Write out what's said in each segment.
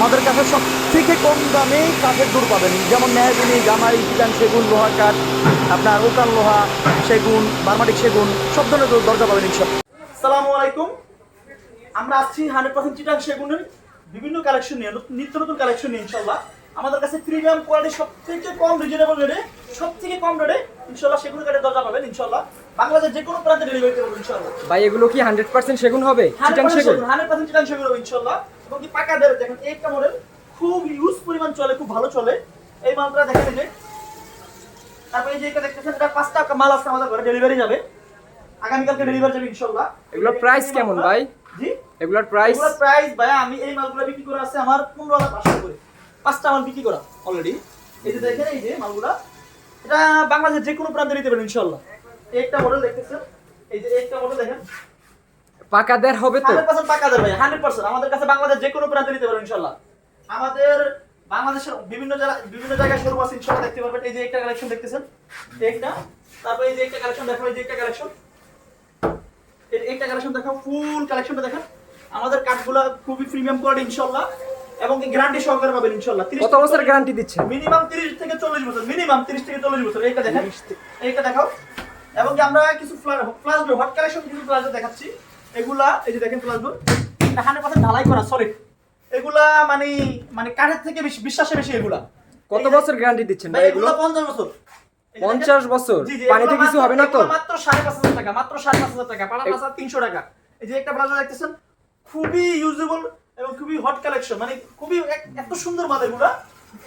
আমাদের কাছে সব থেকে কম দামে কাঠের দূর পাবেন। যেমন মেহাগুনি গামারি চিটান সেগুন লোহা কাঠ, আপনার ওকান লোহা, সেগুন, বার্মাটিক সেগুন, সব ধরনের দর- দরজা পাবেন ইনশাল্লাহ সালামু আলাইকুম। আমরা আসছি হান্ড্রেড পার্সেন্ট চিটাং সেগুনের বিভিন্ন কালেকশন নিয়ে নিত্য নতুন কালেকশন নিয়ে ইনশাল্লাহ আমাদের কাছে প্রিমিয়াম কোয়ালিটি সব থেকে কম রিজনেবল রেটে সব থেকে কম রেটে ইনশাল্লাহ সেগুন কাঠের দরজা পাবেন ইনশাল্লাহ বাংলাদেশের যে কোনো প্রান্তে ডেলিভারি করব ইনশাল্লাহ ভাই এগুলো কি হান্ড্রেড পার্সেন্ট সেগুন হবে? চিটাং সেগুন? হান্ড্রেড পার্সেন্ট চিটাং সেগুন হবে ইনশাল্লাহ এবং কি পাকা দেবে দেখেন একটা মডেল খুব ইউজ পরিমাণ চলে খুব ভালো চলে। এই মালটা দেখেন এই যে। তারপরে এই যে এটা দেখতেছেন এটা পাঁচটা মাল আছে আমাদের ঘরে ডেলিভারি যাবে। আগামীকালকে ডেলিভারি যাবে ইনশাল্লাহ এগুলোর price কেমন ভাই? জি? এগুলোর প্রাইস এগুলোর প্রাইস ভাই আমি এই মালগুলো বিক্রি করে আছে আমার পনেরো হাজার পাঁচশো করে। পাঁচটা মাল বিক্রি করা অলরেডি এই যে দেখেন এই যে মালগুলা। এটা বাংলাদেশের যে কোনো প্রান্তে নিতে পারেন ইনশাল্লাহ এই একটা মডেল দেখতেছেন এই যে একটা মডেল দেখেন। পাকা দেড় হবে তো। হান্ড্রেড পার্সেন্ট টাকা দেবে হান্ড্রেড পার্সেন্ট। আমাদের কাছে বাংলাদেশ যে কোনো প্রান্তে নিতে পারবেন ইনশাল্লাহ আমাদের বাংলাদেশের বিভিন্ন জায়গা বিভিন্ন জায়গায় শোরুম আছে ইনশাল্লাহ দেখতে পারবেন। এই যে একটা কালেকশন দেখতেছেন? এই একটা তারপর এই যে একটা কালেকশন দেখো এই যে একটা কালেকশন একটা কালেকশন দেখো ফুল কালেকশনটা দেখেন। আমাদের কাঠগুলো খুবই প্রিমিয়াম কোয়ালিটি ইনশাল্লাহ এবং গ্যারান্টি সহকারে পাবেন ইনশাল্লাহ কত বছর গ্যারান্টি দিচ্ছেন? মিনিমাম 30 থেকে 40 বছর মিনিমাম 30 থেকে 40 বছর। এইটা দেখেন। এইটা দেখাও। এবং কি আমরা কিছু ফ্লাশ ডোর হট কালেকশন কিছু ফ্লাশ ডোর দেখাচ্ছি এগুলা এই যে দেখেন ফ্লাশ ডোর এটা 100% ঢালাই করা সলিড এগুলা মানে মানে কাঠের থেকে বেশি বিশ্বাসে বেশি এগুলা। কত বছর গ্যারান্টি দিচ্ছেন ভাই এগুলো এগুলো? 50 বছর। এই 50 বছর? পানিতে কিছু মাত্র- হবে না তো? মাত্র 5500 টাকা মাত্র 5500 টাকা পাড়া মাছ 300 টাকা। এই যে একটা ব্লাউজ দেখতেছেন খুবই ইউজেবল এবং খুবই হট কালেকশন মানে খুবই এত সুন্দর মাল এগুলা।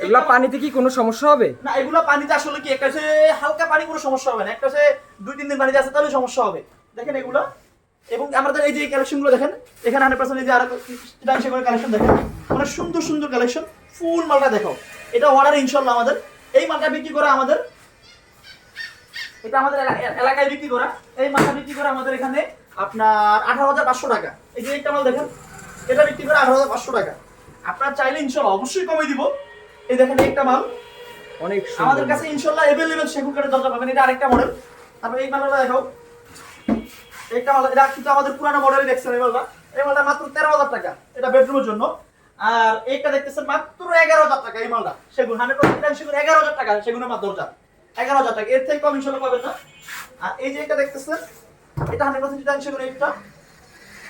এগুলো পানিতে কি কোনো সমস্যা হবে? না, এগুলো পানিতে আসলে কি, একটা হালকা পানি কোনো সমস্যা হবে না, একটা দুই তিন দিন পানিতে আছে তাহলে সমস্যা হবে। দেখেন এগুলো, এবং আমাদের এই যে কালেকশনগুলো দেখেন, এখানে হান্ড্রেড পার্সেন্ট এই যে আরও কালেকশন দেখেন, অনেক সুন্দর সুন্দর কালেকশন ফুল মালটা দেখো এটা অর্ডার ইনশাল্লাহ আমাদের। এই মালটা বিক্রি করা আমাদের, এটা আমাদের এলাকায় বিক্রি করা। এই মালটা বিক্রি করা আমাদের এখানে আপনার আঠারো হাজার পাঁচশো টাকা। এই যে একটা মাল দেখেন, এটা বিক্রি করা আঠারো হাজার পাঁচশো টাকা। আপনারা চাইলে ইনশাল্লাহ অবশ্যই কমে দিব। এই দেখেন একটা মাল। অনেক আমাদের কাছে ইনশাল্লাহ এভেলেবেল সেগুন কাঠের দরকার পাবেন। এটা আরেকটা মডেল তারপরে এই মালটা দেখো। একটা মাল এটা কিন্তু আমাদের পুরানো মডেলই দেখছেন এই মালটা। এই মালটা মাত্র তেরো হাজার টাকা। এটা বেডরুমের জন্য। আর এইটা দেখতেছেন মাত্র এগারো হাজার টাকা এই মালটা। সেগুন হান্ড্রেড পার্সেন্ট সেগুন এগারো হাজার টাকা সেগুনের মাত্র দরজা। এগারো হাজার টাকা। এর থেকে কম ইনশাল্লাহ পাবেন না। আর এই যে এটা দেখতেছেন এটা হান্ড্রেড পার্সেন্ট সেগুন এইটা